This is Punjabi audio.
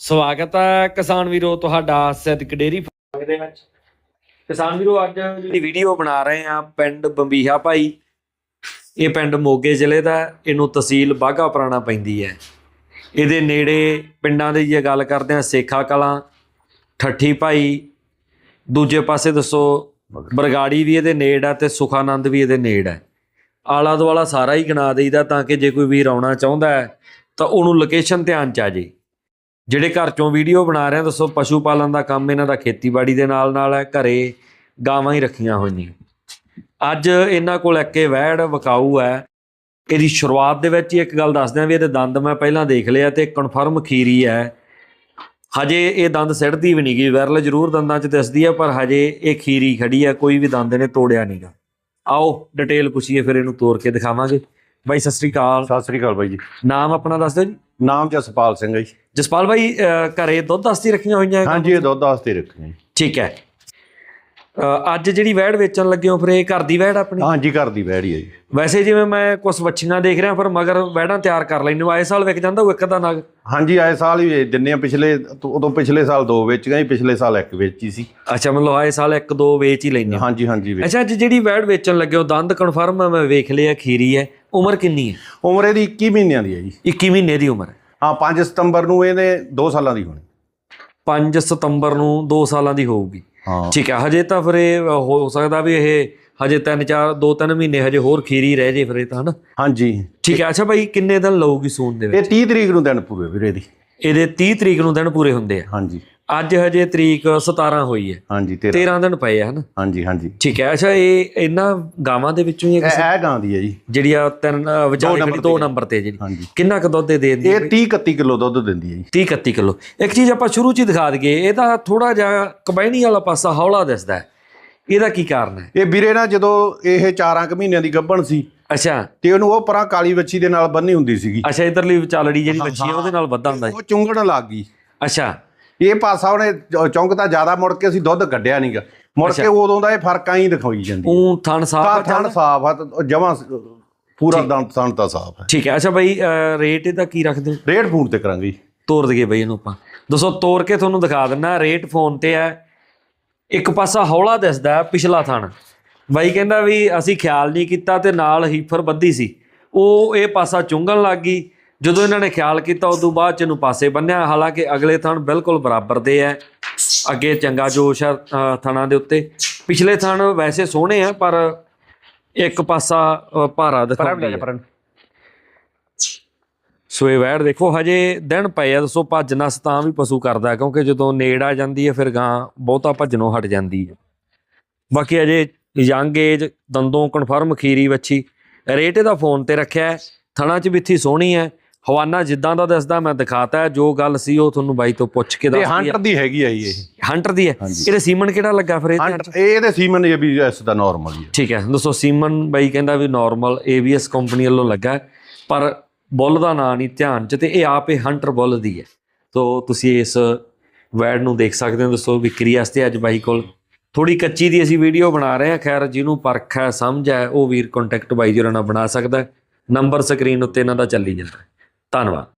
ਸਵਾਗਤ ਹੈ ਕਿਸਾਨ ਵੀਰੋ ਤੁਹਾਡਾ ਸਿੱਧਕ ਡੇਰੀ ਫਾਰਮ ਦੇ ਵਿੱਚ। ਕਿਸਾਨ ਵੀਰੋ ਅੱਜ ਜਿਹੜੀ ਵੀਡੀਓ ਬਣਾ ਰਹੇ ਆ ਪਿੰਡ ਬੰਬੀਹਾ ਭਾਈ। ਇਹ ਪਿੰਡ ਮੋਗੇ ਜ਼ਿਲ੍ਹੇ ਦਾ। ਇਹਨੂੰ ਤਹਿਸੀਲ ਬਾਘਾ ਪੁਰਾਣਾ ਪੈਂਦੀ ਹੈ। ਇਹਦੇ ਨੇੜੇ ਪਿੰਡਾਂ ਦੀ ਜੇ ਗੱਲ ਕਰਦੇ ਆ ਸੇਖਾ ਕਲਾਂ ਠੱਠੀ ਭਾਈ ਦੂਜੇ ਪਾਸੇ ਦੱਸੋ ਬਰਗਾੜੀ ਵੀ ਇਹਦੇ ਨੇੜ ਆ ਤੇ ਸੁਖਾਨੰਦ ਵੀ ਇਹਦੇ ਨੇੜ ਹੈ। ਆਲਾ ਦੁਆਲਾ ਸਾਰਾ ਹੀ ਗਿਣਾ ਦੇਈਦਾ ਤਾਂ ਕਿ ਜੇ ਕੋਈ ਵੀਰ ਆਉਣਾ ਚਾਹੁੰਦਾ ਹੈ ਤਾਂ ਉਹਨੂੰ ਲੋਕੇਸ਼ਨ ਧਿਆਨ ਚ ਆ ਜੇ। ਜਿਹੜੇ ਘਰ ਚੋਂ ਵੀਡੀਓ ਬਣਾ ਰਹੇ ਆ ਦੱਸੋ ਪਸ਼ੂ ਪਾਲਣ ਦਾ ਕੰਮ ਇਹਨਾਂ ਦਾ ਖੇਤੀਬਾੜੀ ਦੇ ਨਾਲ ਨਾਲ ਹੈ ਘਰੇ ਗਾਵਾਂ ਹੀ ਰੱਖੀਆਂ ਹੋਈਆਂ। ਅੱਜ ਇਹਨਾਂ ਕੋਲ ਇੱਕੇ ਵੈੜ ਵਿਕਾਊ ਹੈ। ਇਹਦੀ ਸ਼ੁਰੂਆਤ ਦੇ ਵਿੱਚ ਹੀ ਇੱਕ ਗੱਲ ਦੱਸਦੇ ਆ ਵੀ ਇਹਦੇ ਦੰਦ ਮੈਂ ਪਹਿਲਾਂ ਦੇਖ ਲਿਆ ਤੇ ਕਨਫਰਮ ਖੀਰੀ ਹੈ। ਹਜੇ ਇਹ ਦੰਦ ਸਿੱੜਦੀ ਵੀ ਨਹੀਂ ਗਈ ਵਿਰਲ ਜ਼ਰੂਰ ਦੰਦਾਂ 'ਚ ਦਿਸਦੀ ਹੈ ਪਰ ਹਜੇ ਇਹ ਖੀਰੀ ਖੜੀ ਹੈ ਕੋਈ ਵੀ ਦੰਦ ਨੇ ਤੋੜਿਆ ਨਹੀਂਗਾ ਆਓ ਡਿਟੇਲ ਪੁੱਛੀਏ ਫਿਰ ਇਹਨੂੰ ਤੋੜ ਕੇ ਦਿਖਾਵਾਂਗੇ। ਬਾਈ ਸਤਿ ਸ੍ਰੀ ਅਕਾਲ। ਸਤਿ ਸ੍ਰੀ ਅਕਾਲ ਬਾਈ ਜੀ। ਨਾਮ ਆਪਣਾ ਦੱਸ ਦਿਓ ਜੀ। ਨਾਮ ਜਸਪਾਲ ਸਿੰਘ ਹੈ ਜੀ। ਜਸਪਾਲ ਭਾਈ ਅਹ, ਘਰੇ ਦੁੱਧ ਦਸਤੀ ਰੱਖੀਆਂ ਹੋਈਆਂ ਹੈ? ਹਾਂਜੀ ਇਹ ਦੁੱਧ ਵਾਸਤੇ ਰੱਖੇ ਜੀ। ਠੀਕ ਹੈ। ਅਹ, ਅੱਜ ਜਿਹੜੀ ਵੈੜ ਵੇਚਣ ਲੱਗੇ ਹੋ ਫਿਰ ਇਹ ਘਰ ਦੀ ਵੈੜ ਆਪਣੀ? ਹਾਂਜੀ ਘਰ ਦੀ ਬੈੜੀ ਹੈ ਜੀ। ਵੈਸੇ ਜਿਵੇਂ ਮੈਂ ਕੁਝ ਵੱਛੀਆਂ ਦੇਖ ਰਿਹਾ ਪਰ ਮਗਰ ਵੈੜਾਂ ਤਿਆਰ ਕਰ ਲੈਣੇ ਨੂੰ ਆਏ ਸਾਲ ਵਿਕ ਜਾਂਦਾ ਉਹ ਇੱਕ ਦਾ ਨਗ? ਹਾਂਜੀ ਆਏ ਸਾਲ ਹੀ ਦਿੰਨੇ ਆ। ਪਿਛਲੇ ਉਦੋਂ ਪਿਛਲੇ ਸਾਲ ਦੋ ਵੇਚ ਗਏ ਪਿਛਲੇ ਸਾਲ ਇੱਕ ਵੇਚੀ ਸੀ। ਅੱਛਾ ਮਤਲਬ ਆਏ ਸਾਲ ਇੱਕ ਦੋ ਵੇਚ ਹੀ ਲੈਣੇ ਹਾਂਜੀ ਹਾਂਜੀ ਵੇਚ। ਅੱਛਾ ਅੱਜ ਜਿਹੜੀ ਵੈੜ ਵੇਚਣ ਲੱਗੇ ਹੋ ਦੰਦ ਕਨਫਰਮ ਹੈ ਮੈਂ ਵੇਖ ਲਿਆ ਖੀਰੀ ਹੈ। ਉਮਰ ਕਿੰਨੀ ਹੈ? ਉਮਰ ਇਹਦੀ 21 ਮਹੀਨਿਆਂ ਦੀ ਹੈ ਜੀ। 21 ਮਹੀਨੇ ਦੀ ਉਮਰ ਹੈ। ਹਾਂ 5 ਸਤੰਬਰ ਨੂੰ ਇਹਨੇ 2 ਸਾਲਾਂ ਦੀ ਹੋਣੀ। 5 ਸਤੰਬਰ ਨੂੰ 2 ਸਾਲਾਂ ਦੀ ਹੋਊਗੀ। ਹਾਂ। ਠੀਕ ਹੈ ਹਜੇ ਤਾਂ ਫਿਰ ਇਹ ਹੋ ਸਕਦਾ ਵੀ ਇਹ ਹਜੇ 3 4 2 3 ਮਹੀਨੇ ਹਜੇ ਹੋਰ ਖੀਰੀ ਰਹਿ ਜੇ ਫਿਰ ਇਹ ਤਾਂ ਹਨਾ? ਹਾਂਜੀ। ਠੀਕ ਹੈ ਅੱਛਾ ਭਾਈ ਕਿੰਨੇ ਦਿਨ ਲਊਗੀ ਸੂਣ ਦੇ ਵਿੱਚ? ਇਹ 30 ਤਰੀਕ ਨੂੰ ਦਿਨ ਪੂਰੇ ਵੀਰੇ ਦੀ ਇਹਦੇ 30 ਤਰੀਕ ਨੂੰ ਦਿਨ ਪੂਰੇ ਹੁੰਦੇ ਆ। ਹਾਂਜੀ। ਅੱਜ ਹਜੇ ਤਰੀਕ 17 ਹੋਈ ਹੈ। ਹਾਂਜੀ ਤੇਰਾ। 13 ਦਿਨ ਪਏ ਆ ਹਨਾ? ਹਾਂਜੀ ਹਾਂਜੀ। ਠੀਕ ਹੈ। ਅੱਛਾ ਇਹ ਇਹਨਾਂ ਗਾਵਾਂ ਦੇ ਵਿੱਚੋਂ ਹੀ ਇਹ ਕਿਸੇ ਇਹ ਗਾਂ ਦੀ ਹੈ ਜੀ। ਜਿਹੜੀ ਆ ਤਿੰਨ ਅ, ਵਿਚਾਲੇ ਖੜੀ ਦੋ ਨੰਬਰ ਤੇ ਜਿਹੜੀ। ਹਾਂਜੀ। ਕਿੰਨਾ ਕੁ ਦੁੱਧ ਦੇ ਦਿੰਦੀ ਇਹ 30 31 ਕਿਲੋ ਦੁੱਧ ਦਿੰਦੀ ਹੈ ਜੀ। 30 31 ਕਿਲੋ। ਇੱਕ ਚੀਜ਼ ਆਪਾਂ ਸ਼ੁਰੂ ਚ ਹੀ ਦਿਖਾ ਦਈਏ ਇਹਦਾ ਥੋੜਾ ਜਿਹਾ ਕਬੈਣੀ ਵਾਲਾ ਪਾਸਾ ਹੌਲਾ ਦਿਸਦਾ ਹੈ। ਇਹਦਾ ਕੀ ਕਾਰਨ ਹੈ? ਇਹ ਵੀਰੇ ਨਾ ਜਦੋਂ ਇਹ 4 ਕੁ ਮਹੀਨਿਆਂ ਦੀ ਗੱਭਣ ਸੀ ਅੱਛਾ। ਤੇ ਉਹਨੂੰ ਉਹ ਪਰਾਂ ਕਾਲੀ ਵੱਛੀ ਦੇ ਨਾਲ ਬੰਨੀ ਹੁੰਦੀ ਸੀਗੀ। ਅੱਛਾ ਇਧਰਲੀ ਵਿਚਾਲੜੀ ਜਿਹੜੀ ਬੱਚੀ ਉਹਦੇ ਨਾਲ ਵੱਧਾ ਹੁੰਦਾ ਹੈ ਉਹ ਚੁੰਗਣ ਲੱਗ ਗਈ। ਅੱਛਾ। ਇਹ ਪਾਸਾ ਉਹਨੇ ਚ- ਚੌਂਕਤਾ ਜ਼ਿਆਦਾ ਮੁੜ ਕੇ ਅਸੀਂ ਦੁੱਧ ਕੱਢਿਆ ਨਹੀਂਗਾ ਮੁੜ ਕੇ ਉਦੋਂ ਦਾ ਇਹ ਫ਼ਰਕ ਆਈ ਦਿਖਾਈ ਜਾਂਦੀ ਉਹ ਥਣ ਸਾਫ਼ ਤਾਂ ਹੈ ਥਣ? ਸਾਫ਼ ਆ ਜਮਾ ਪੂਰਾ ਦੰਦ ਥਣ ਤਾਂ ਸਾਫ਼ ਹੈ। ਠੀਕ ਹੈ ਅੱਛਾ ਭਾਈ ਅ, ਰੇਟ ਇਹਦਾ ਕੀ ਰੱਖਦੇ ਹੋ? ਰੇਟ ਫੋਨ ਤੇ ਕਰਾਂਗੇ ਜੀ। ਤੋਰ ਦਈਏ ਬਈ ਇਹਨੂੰ ਆਪਾਂ। ਦੋਸਤੋ ਤੋਰ ਕੇ ਤੁਹਾਨੂੰ ਦਿਖਾ ਦਿੰਨਾ ਰੇਟ ਫੋਨ ਤੇ ਹੈ। ਇੱਕ ਪਾਸਾ ਹੌਲਾ ਦਿਸਦਾ ਹੈ, ਪਿਛਲਾ ਥਣ। ਬਾਈ ਕਹਿੰਦਾ ਵੀ ਅਸੀਂ ਖਿਆਲ ਨਹੀਂ ਕੀਤਾ ਤੇ ਨਾਲ ਹੀਫਰ ਬੱਧੀ ਸੀ। ਉਹ ਇਹ ਪਾਸਾ ਚੁੰਗਣ ਲੱਗ ਗਈ। ਜਦੋਂ ਇਹਨਾਂ ਨੇ ਖਿਆਲ ਕੀਤਾ ਉਸ ਤੋਂ ਬਾਅਦ ਚ ਇਹਨੂੰ ਪਾਸੇ ਬੰਨਿਆ। ਹਾਲਾਂਕਿ ਅਗਲੇ ਥਣ ਬਿਲਕੁਲ ਬਰਾਬਰ ਦੇ ਹੈ। ਅੱਗੇ ਚੰਗਾ ਜੋਸ਼ ਆ ਥਣਾਂ ਦੇ ਉੱਤੇ। ਪਿਛਲੇ ਥਣ ਵੈਸੇ ਸੋਹਣੇ ਆ ਪਰ ਇੱਕ ਪਾਸਾ ਭਾਰਾ ਦਿਖਾਉਂਦੇ ਆ। ਸੋ ਇਹ ਵੈੜ ਦੇਖੋ ਹਜੇ ਦਿਨ ਪਏ ਆ ਦੱਸੋ ਭੱਜ ਨਸ ਤਾਂ ਵੀ ਪਸ਼ੂ ਕਰਦਾ ਹੈ, ਕਿਉਂਕਿ ਜਦੋਂ ਨੇੜ ਆ ਜਾਂਦੀ ਹੈ ਫਿਰ ਗਾਂ ਬਹੁਤਾ ਭੱਜਣੋਂ ਹਟ ਜਾਂਦੀ ਹੈ। ਬਾਕੀ ਅਜੇ ਯੰਗ ਏਜ ਦੰਦੋਂ ਕਨਫਰਮ ਖੀਰੀ ਵੱਛੀ। ਰੇਟ ਇਹਦਾ ਫੋਨ ਤੇ ਰੱਖਿਆ ਹੈ ਥਣਾ ਚ ਬਿੱਥੀ ਸੋਹਣੀ ਹੈ। ਹਵਾਨਾ ਜਿੱਦਾਂ ਦਾ ਦੱਸਦਾ ਮੈਂ ਦਿਖਾਤਾ ਹੈ ਜੋ ਗੱਲ ਸੀ ਉਹ ਤੁਹਾਨੂੰ ਬਾਈ ਤੋਂ ਪੁੱਛ ਕੇ ਇਹ ਦੱਸਦੀ ਹੰਟਰ ਦੀ ਹੈਗੀ ਆ ਜੀ ਇਹ। ਹੈ ਹੰਟਰ ਦੀ ਹੈ। ਇਹਦੇ ਸੀਮਨ ਕਿਹੜਾ ਲੱਗਾ ਫਿਰ ਇਹਦੇ ਹੰਟਰ ਇਹ ਇਹਦੇ ਸੀਮਨ ਇਹ ਵੀ ਇਸ ਦਾ ਨਾਰਮਲ ਹੀ ਹੈ। ਠੀਕ ਹੈ ਦੋਸਤੋ ਸੀਮਨ ਬਾਈ ਕਹਿੰਦਾ ਵੀ ਨਾਰਮਲ ABS ਕੰਪਨੀ ਵੱਲੋਂ ਲੱਗਾ ਹੈ, ਪਰ ਬੁੱਲ ਦਾ ਨਾਂ ਨਹੀਂ ਧਿਆਨ ਚ ਤੇ ਇਹ ਆਪ ਇਹ ਹੰਟਰ ਬੁੱਲ ਦੀ ਹੈ। ਸੋ ਤੁਸੀਂ ਇਸ ਵੈਡ ਨੂੰ ਦੇਖ ਸਕਦੇ ਹੋ ਦੋਸਤੋ ਵਿਕਰੀ ਵਾਸਤੇ ਅੱਜ ਬਾਈ ਕੋਲ ਥੋੜੀ ਕੱਚੀ ਦੀ ਅਸੀਂ ਵੀਡੀਓ ਬਣਾ ਰਹੇ ਹਾਂ। ਖੈਰ ਜਿਹਨੂੰ ਪਰਖ ਹੈ ਸਮਝ ਹੈ ਉਹ ਵੀਰ ਕੰਟੈਕਟ ਬਾਈ ਜੀ ਨਾਲ ਬਣਾ ਸਕਦਾ ਹੈ। ਨੰਬਰ ਸਕਰੀਨ ਉੱਤੇ ਇਹਨਾਂ ਦਾ ਚੱਲੀ ਜਾਂਦਾ ਹੈ। ਧੰਨਵਾਦ